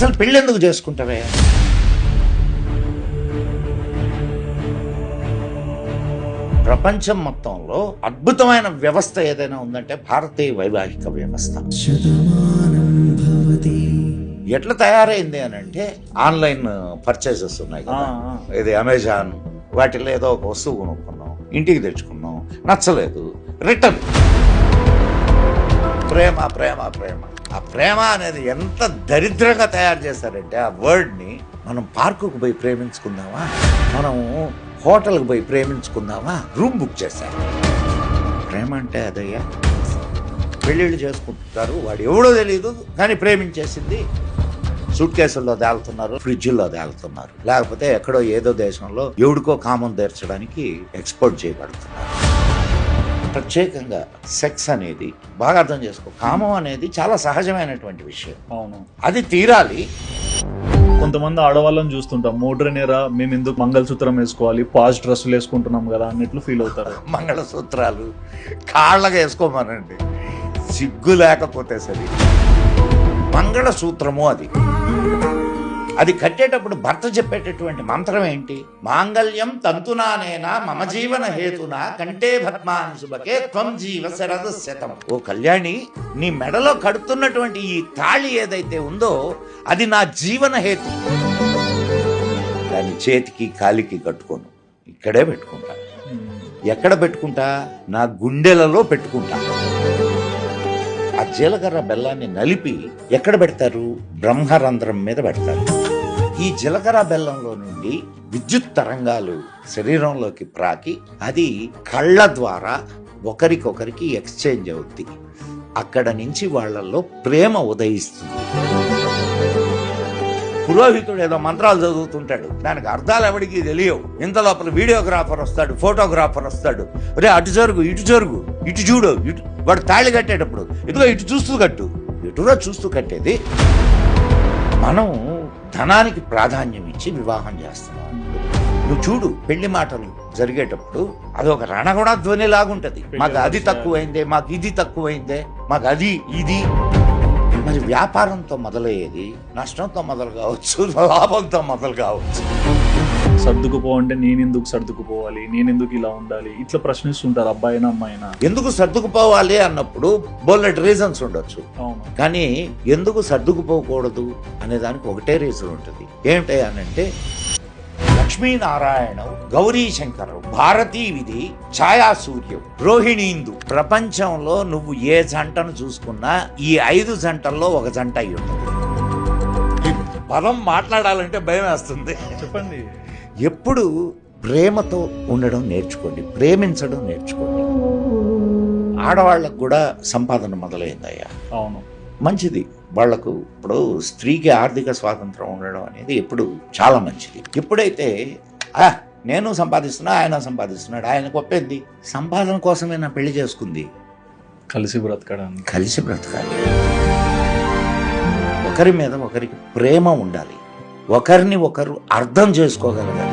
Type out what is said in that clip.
అసలు పెళ్ళి ఎందుకు చేసుకుంటావే? ప్రపంచం మొత్తంలో అద్భుతమైన వ్యవస్థ ఏదైనా ఉందంటే భారతీయ వైవాహిక వ్యవస్థ. ఎట్లా తయారైంది అని అంటే ఆన్లైన్ పర్చేసెస్ ఉన్నాయి కదా. ఇది అమెజాన్ వాటిలో ఏదో ఒక వస్తువు కొనుక్కున్నాం ఇంటికి తెచ్చుకున్నాం నచ్చలేదు రిటర్న్. ప్రేమ ప్రేమ ప్రేమ. ఆ ప్రేమ అనేది ఎంత దరిద్రంగా తయారు చేశారంటే ఆ వర్డ్ని మనం పార్కుకు పోయి ప్రేమించుకుందామా? మనము హోటల్కి పోయి ప్రేమించుకుందామా? రూమ్ బుక్ చేశారు. ప్రేమ అంటే అదయ్యా. పెళ్ళిళ్ళు చేసుకుంటారు వాడు ఎవడో తెలియదు కానీ ప్రేమించేసింది. సూట్ కేసుల్లో తేలుతున్నారు ఫ్రిడ్జ్లో తేలుతున్నారు. లేకపోతే ఎక్కడో ఏదో దేశంలో ఎవడికో కామం తీర్చడానికి ఎక్స్పోర్ట్ చేయబడుతున్నారు. ప్రత్యేకంగా సెక్స్ అనేది బాగా అర్థం చేసుకో. కామం అనేది చాలా సహజమైనటువంటి విషయం. అవును. అది తీరాలి. కొంతమంది ఆడవాళ్ళని చూస్తుంటాం. మోడ్రనేరా మేము ఎందుకు మంగళసూత్రం వేసుకోవాలి పాజ్ డ్రెస్సులు వేసుకుంటున్నాం కదా అన్నట్లు ఫీల్ అవుతారు. మంగళసూత్రాలు కాళ్ళగా వేసుకోమనండి. సిగ్గు లేకపోతే సరే. మంగళసూత్రము అది. అది కట్టేటప్పుడు భర్త చెప్పేటటువంటి మంత్రం ఏంటి? మాంగళ్యం తంతునానేనా మమ జీవన హేతునా కంటే భద్మాని శుభకే త్వం జీవ శరద శతం. ఓ కళ్యాణి నీ మెడలో కడుతున్నటువంటి ఈ తాళి ఏదైతే ఉందో అది నా జీవన హేతు. దాని చేతికి కాలికి కట్టుకోను. ఇక్కడే పెట్టుకుంటా. ఎక్కడ పెట్టుకుంటా? నా గుండెలలో పెట్టుకుంటా. ఆ జీలకర్ర బెల్లాన్ని నలిపి ఎక్కడ పెడతారు? బ్రహ్మరంధ్రం మీద పెడతారు. ఈ జీలకర్ర బెల్లంలో నుండి విద్యుత్ తరంగాలు శరీరంలోకి ప్రాకి అది కళ్ళ ద్వారా ఒకరికొకరికి ఎక్స్చేంజ్ అవుద్ది. అక్కడ నుంచి వాళ్ళల్లో ప్రేమ ఉదయిస్తుంది. పురోహితుడు ఏదో మంత్రాలు చదువుతుంటాడు. దానికి అర్థాలు ఎవడికి తెలియవు. ఇంత లోపల వీడియోగ్రాఫర్ వస్తాడు ఫోటోగ్రాఫర్ వస్తాడు. అరే అటు జరుగు ఇటు జరుగు ఇటు చూడు ఇటు వాడు తాళి కట్టేటప్పుడు ఇదిగో ఇటు చూస్తూ కట్టు ఇటుగా చూస్తూ కట్టేది? మనం ధనానికి ప్రాధాన్యం ఇచ్చి వివాహం చేస్తున్నాం నువ్వు చూడు పెళ్ళి మాటలు జరిగేటప్పుడు అది ఒక రణగుణ ధ్వని లాగుంటది మాకు అది తక్కువైందే మాకు ఇది తక్కువైందే మాకు అది ఇది. మరి వ్యాపారంతో మొదలయ్యేది నష్టంతో మొదలు కావచ్చు లాభంతో మొదలు కావచ్చు. సర్దుకుపో అంటే నేను ఎందుకు సర్దుకుపోవాలి? నేను ఎందుకు ఇలా ఉండాలి? ఇట్లా ప్రశ్నిస్తుంటారు అబ్బాయినా అమ్మాయినా. ఎందుకు సర్దుకుపోవాలి అన్నప్పుడు బోల్లెట్ రీజన్స్ ఉండొచ్చు. అవును. కానీ ఎందుకు సర్దుకుపోకూడదు అనే దానికి ఒకటే రీజన్ ఉంటుంది. ఏమిటంటే లక్ష్మీనారాయణ గౌరీ శంకర్ భారతీ విధి ఛాయా సూర్యం రోహిణీందు. ప్రపంచంలో నువ్వు ఏ జంటను చూసుకున్నా ఈ ఐదు జంటల్లో ఒక జంట అయి ఉంటుంది పదం మాట్లాడాలంటే భయం వేస్తుంది. చెప్పండి. ఎప్పుడు ప్రేమతో ఉండడం నేర్చుకోండి ప్రేమించడం నేర్చుకోండి. ఆడవాళ్ళకు కూడా సంపాదన మొదలైందయ్యా. అవును. మంచిది. వాళ్ళకు ఇప్పుడు స్త్రీకి ఆర్థిక స్వాతంత్రం ఉండడం అనేది ఎప్పుడు చాలా మంచిది. ఎప్పుడైతే ఆ నేను సంపాదిస్తున్నా ఆయన సంపాదిస్తున్నాడు ఆయన గొప్పేంది సంపాదన కోసమే నా పెళ్ళి చేసుకుంది. కలిసి బ్రతకడానికి. కలిసి బ్రతకాలి. ఒకరి మీద ఒకరికి ప్రేమ ఉండాలి. ఒకరిని ఒకరు అర్థం చేసుకోగలగాలి.